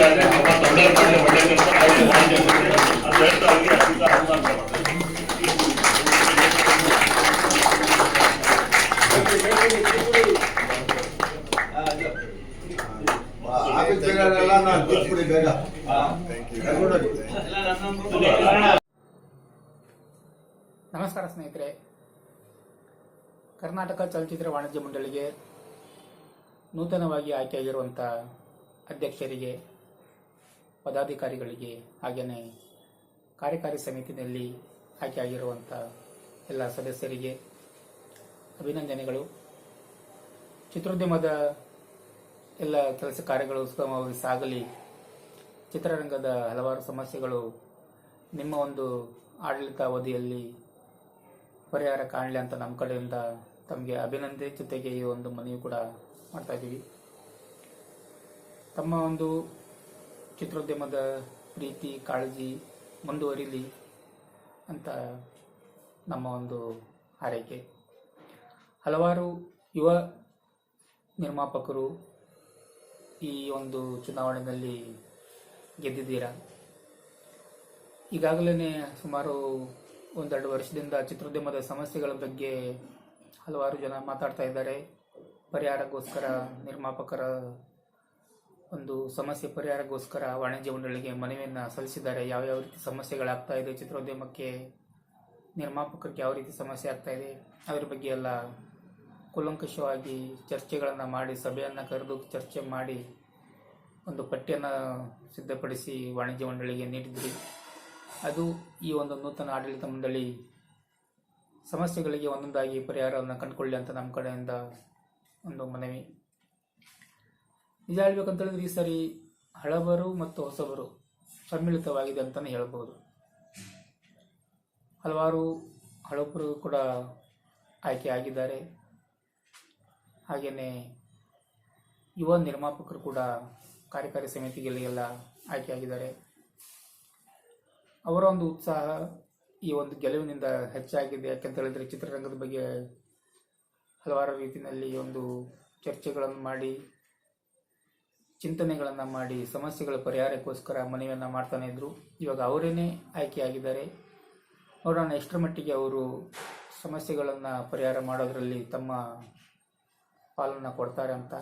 ಒಳ್ಳೆ ಅಂತ. ನಮಸ್ಕಾರ ಸ್ನೇಹಿತರೆ. ಕರ್ನಾಟಕ ಚಲನಚಿತ್ರ ವಾಣಿಜ್ಯ ಮಂಡಳಿಗೆ ನೂತನವಾಗಿ ಆಯ್ಕೆಯಾಗಿರುವಂತಹ ಅಧ್ಯಕ್ಷರಿಗೆ ಪದಾಧಿಕಾರಿಗಳಿಗೆ ಹಾಗೆಯೇ ಕಾರ್ಯಕಾರಿ ಸಮಿತಿಯಲ್ಲಿ ಆಯ್ಕೆಯಾಗಿರುವಂಥ ಎಲ್ಲ ಸದಸ್ಯರಿಗೆ ಅಭಿನಂದನೆಗಳು. ಚಿತ್ರೋದ್ಯಮದ ಎಲ್ಲ ಕೆಲಸ ಕಾರ್ಯಗಳು ಸುಗಮವಾಗಿ ಸಾಗಲಿ. ಚಿತ್ರರಂಗದ ಹಲವಾರು ಸಮಸ್ಯೆಗಳು ನಿಮ್ಮ ಒಂದು ಆಡಳಿತ ಅವಧಿಯಲ್ಲಿ ಪರಿಹಾರ ಕಾಣಲಿ ಅಂತ ನಮ್ಮ ಕಡೆಯಿಂದ ತಮಗೆ ಅಭಿನಂದನೆ, ಜೊತೆಗೆ ಈ ಒಂದು ಮನವಿ ಕೂಡ ಮಾಡ್ತಾ ಇದ್ದೀವಿ. ತಮ್ಮ ಒಂದು ಚಿತ್ರೋದ್ಯಮದ ಪ್ರೀತಿ, ಕಾಳಜಿ ಮುಂದುವರಿಲಿ ಅಂತ ನಮ್ಮ ಒಂದು ಹಾರೈಕೆ. ಹಲವಾರು ಯುವ ನಿರ್ಮಾಪಕರು ಈ ಒಂದು ಚುನಾವಣೆಯಲ್ಲಿ ಗೆದ್ದಿದ್ದೀರಾ? ಈಗಾಗಲೇ ಸುಮಾರು ಒಂದೆರಡು ವರ್ಷದಿಂದ ಚಿತ್ರೋದ್ಯಮದ ಸಮಸ್ಯೆಗಳ ಬಗ್ಗೆ ಹಲವಾರು ಜನ ಮಾತಾಡ್ತಾ ಇದ್ದಾರೆ. ಪರಿಹಾರಕ್ಕೋಸ್ಕರ ನಿರ್ಮಾಪಕರ ಒಂದು ಸಮಸ್ಯೆ ಪರಿಹಾರಕ್ಕೋಸ್ಕರ ವಾಣಿಜ್ಯ ಮಂಡಳಿಗೆ ಮನವಿಯನ್ನು ಸಲ್ಲಿಸಿದ್ದಾರೆ. ಯಾವ ರೀತಿ ಸಮಸ್ಯೆಗಳಾಗ್ತಾ ಇದೆ, ಚಿತ್ರೋದ್ಯಮಕ್ಕೆ ನಿರ್ಮಾಪಕರಿಗೆ ಯಾವ ರೀತಿ ಸಮಸ್ಯೆ ಆಗ್ತಾ ಇದೆ, ಅದರ ಬಗ್ಗೆ ಎಲ್ಲ ಕೂಲಂಕಷವಾಗಿ ಚರ್ಚೆಗಳನ್ನು ಮಾಡಿ, ಸಭೆಯನ್ನು ಕರೆದು ಚರ್ಚೆ ಮಾಡಿ ಒಂದು ಪಟ್ಟಿಯನ್ನು ಸಿದ್ಧಪಡಿಸಿ ವಾಣಿಜ್ಯ ಮಂಡಳಿಗೆ ನೀಡಿದ್ರಿ. ಅದು ಈ ಒಂದು ನೂತನ ಆಡಳಿತ ಮಂಡಳಿ ಸಮಸ್ಯೆಗಳಿಗೆ ಒಂದೊಂದಾಗಿ ಪರಿಹಾರವನ್ನು ಕಂಡುಕೊಳ್ಳಿ ಅಂತ ನಮ್ಮ ಕಡೆಯಿಂದ ಒಂದು ಮನವಿ. ನಿಜ ಹೇಳ್ಬೇಕಂತ ಹೇಳಿದ್ರೆ ಈ ಸರಿ ಹಳಬರು ಮತ್ತು ಹೊಸಬರು ಸಮ್ಮಿಳಿತವಾಗಿದೆ ಅಂತಲೇ ಹೇಳ್ಬೋದು. ಹಲವಾರು ಹಳಬರು ಕೂಡ ಆಯ್ಕೆ ಆಗಿದ್ದಾರೆ. ಹಾಗೆಯೇ ಯುವ ನಿರ್ಮಾಪಕರು ಕೂಡ ಕಾರ್ಯಕಾರಿ ಸಮಿತಿಗಳಿಗೆಲ್ಲ ಆಯ್ಕೆಯಾಗಿದ್ದಾರೆ ಅವರ ಒಂದು ಉತ್ಸಾಹ ಈ ಒಂದು ಗೆಲುವಿನಿಂದ ಹೆಚ್ಚಾಗಿದೆ. ಯಾಕೆಂತ ಹೇಳಿದ್ರೆ ಚಿತ್ರರಂಗದ ಬಗ್ಗೆ ಹಲವಾರು ರೀತಿಯಲ್ಲಿ ಒಂದು ಚರ್ಚೆಗಳನ್ನು ಮಾಡಿ ಚಿಂತನೆಗಳನ್ನು ಮಾಡಿ, ಸಮಸ್ಯೆಗಳ ಪರಿಹಾರಕ್ಕೋಸ್ಕರ ಮನವಿಯನ್ನು ಮಾಡ್ತಾನೆ ಇದ್ರು. ಇವಾಗ ಅವರೇನೇ ಆಯ್ಕೆಯಾಗಿದ್ದಾರೆ. ನೋಡೋಣ ಎಷ್ಟರ ಮಟ್ಟಿಗೆ ಅವರು ಸಮಸ್ಯೆಗಳನ್ನು ಪರಿಹಾರ ಮಾಡೋದರಲ್ಲಿ ತಮ್ಮ ಪಾಲನ್ನು ಕೊಡ್ತಾರೆ ಅಂತ.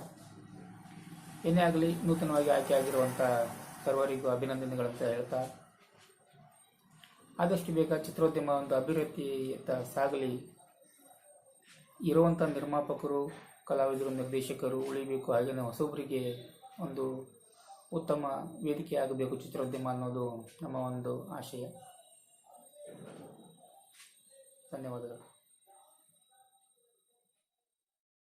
ಏನೇ ಆಗಲಿ ನೂತನವಾಗಿ ಆಯ್ಕೆಯಾಗಿರುವಂಥ ಸರ್ವರಿಗೂ ಅಭಿನಂದನೆಗಳಂತ ಹೇಳ್ತಾ, ಆದಷ್ಟು ಬೇಗ ಚಿತ್ರೋದ್ಯಮ ಒಂದು ಅಭಿವೃದ್ಧಿಯತ್ತ ಸಾಗಲಿ. ಇರುವಂಥ ನಿರ್ಮಾಪಕರು, ಕಲಾವಿದರು, ನಿರ್ದೇಶಕರು ಉಳಿಬೇಕು. ಹಾಗೆಯೇ ಹೊಸಬರಿಗೆ ಒಂದು ಉತ್ತಮ ವೇದಿಕೆ ಆಗಬೇಕು ಚಿತ್ರೋದ್ಯಮ ಅನ್ನೋದು ನಮ್ಮ ಒಂದು ಆಶಯ. ಧನ್ಯವಾದಗಳು.